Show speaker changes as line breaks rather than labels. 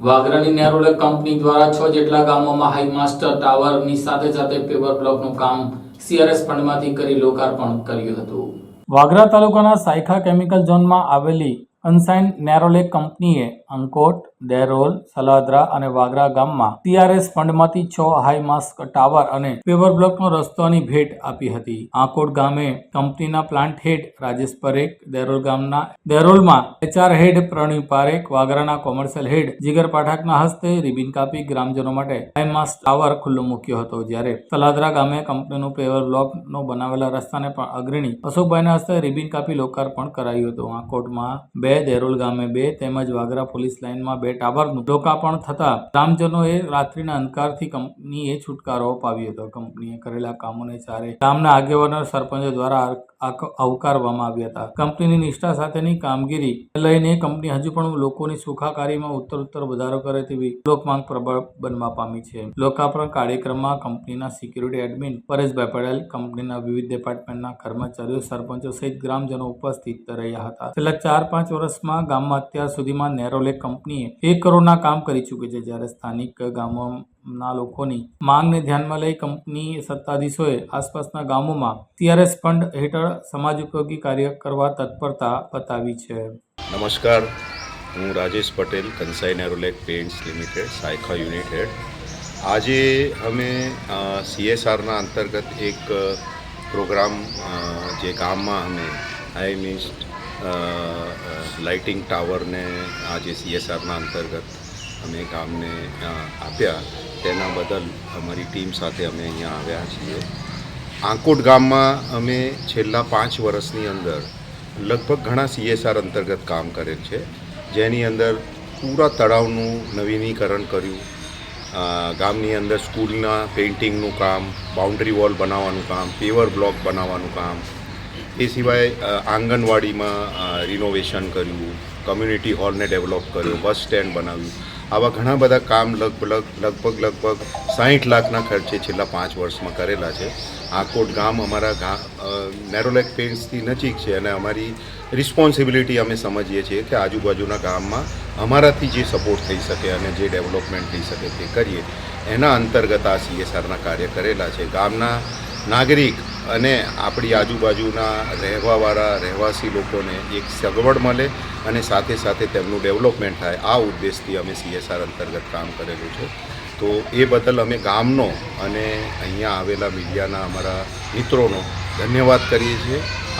વાગરાની Nerolac company દ્વારા છ જેટલા ગામોમાં હાઈમાસ્ટર ટાવરની સાથે સાથે પેવર બ્લોકનું કામ સીઆરએસ ફંડમાંથી કરી લોકાર્પણ કર્યું હતું. વાગરા તાલુકાના સાયખા કેમિકલ ઝોનમાં આવેલી અનસાઇન નેરોલેક કંપનીએ અંકોટ, દેરોલ, સલાદરા અને વાગરા ગામમાં ટીઆરએસ ફંડમાંથી છ હાઈ માસ્ક ટાવર અને પેવર બ્લોકનો રસ્તાની ભેટ આપી હતી. આંકોટ ગામે કંપનીના પ્લાન્ટ હેડ રાજેશ પરેખ, દેરોલ ગામના દેરોલમાં એચઆર હેડ પ્રણવ પારેખ, વાગરાના કોમર્શિયલ હેડ જીગર પાઠકના હસ્તે રિબિન કાપી ગ્રામજનો માટે હાઈ ટાવર ખુલ્લો મૂક્યો હતો. જ્યારે સલાદરા ગામે કંપનીનું પેવર બ્લોકનો બનાવેલા રસ્તાને પણ અગ્રણી અશોકભાઈના હસ્તે રિબિન કાપી લોકાર્પણ કરાયું હતું. આંકોટમાં બે દેરોલ ગામે બે તેમજ વાગરા પોલીસ લાઇનમાં બે ટાવરનું લોકાર્પણ થતા ગ્રામજનોએ રાત્રિના અંધકારથી કંપનીએ છુટકારો અપાવ્યો હતો. કંપનીએ કરેલા કામોને ચારે ગામના આગેવાનો સરપંચો દ્વારા આવકારવામાં આવ્યા હતા. કંપનીની નિષ્ઠા સાથેની કામગીરી લઈને કંપની હજુ પણ લોકોની સુખાકારીમાં ઉત્તર ઉત્તર વધારો કરે તેવી લોકમાંગ પ્રબળ બનવા પામી છે. લોકાર્પણ કાર્યક્રમમાં કંપનીના સિક્યુરિટી એડમિન પરેશભાઈ પટેલ, કંપનીના વિવિધ ડિપાર્ટમેન્ટના કર્મચારીઓ, સરપંચો સહિત ગ્રામજનો ઉપસ્થિત રહ્યા હતા. છેલ્લા ચાર પાંચ વર્ષમાં ગામમાં અત્યાર સુધીમાં નેરોલેક કંપનીએ એક કરોડના કામ કરી ચૂકી છે. જ્યારે સ્થાનિક ગામોના લોકોની માંગને ધ્યાનમાં લઈ કંપની સત્તાધીશોએ આસપાસના ગામોમાં સીઆરએસ ફંડ હેઠળ સમાજ ઉપયોગી કાર્ય કરવા તત્પરતા બતાવી છે.
નમસ્કાર. હું Rajesh Patel Kansai Nerolac paints limited, Saykha unit head. આજે અમે સીએસઆરના અંતર્ગત એક પ્રોગ્રામ જે ગામમાં અમે આઈ મીન્સ લાઇટિંગ ટાવરને આજે સીએસઆરના અંતર્ગત અમે ગામને આપ્યા. તેના બદલ અમારી ટીમ સાથે અમે અહીંયા આવ્યા છીએ. આંકોટ ગામમાં અમે છેલ્લા પાંચ વર્ષની અંદર લગભગ ઘણા સીએસઆર અંતર્ગત કામ કરેલ છે. જેની અંદર પૂરા તળાવનું નવીનીકરણ કર્યું. ગામની અંદર સ્કૂલના પેઇન્ટિંગનું કામ, બાઉન્ડ્રી વોલ બનાવવાનું કામ, પેવર બ્લોક બનાવવાનું કામ. એ સિવાય આંગણવાડીમાં રિનોવેશન કર્યું, કમ્યુનિટી હોલને ડેવલપ કર્યો, બસ સ્ટેન્ડ બનાવ્યું. આવા ઘણા બધા કામ લગભગ લગભગ લગભગ સાહીઠ લાખના ખર્ચે છેલ્લા પાંચ વર્ષમાં કરેલા છે. આકોટ ગામ અમારા ગા નેરોલેક પેન્ટ્સથી નજીક છે અને અમારી રિસ્પોન્સિબિલિટી અમે સમજીએ છીએ કે આજુબાજુના ગામમાં અમારાથી જે સપોર્ટ થઈ શકે અને જે ડેવલપમેન્ટ થઈ શકે તે કરીએ. એના અંતર્ગત આ સીએસઆરના કાર્ય કરેલા છે. ગામના નાગરિક અને આપણી આજુબાજુના રહેવાવાળા, રહેવાસી લોકોને એક સગવડ મળે અને સાથે સાથે તેમનું ડેવલપમેન્ટ થાય. આ ઉદ્દેશથી અમે સીએસઆર અંતર્ગત કામ કરેલું છે. તો એ બદલ અમે ગામનો અને અહીંયા આવેલા મીડિયાના અમારા મિત્રોનો ધન્યવાદ કરીએ છીએ.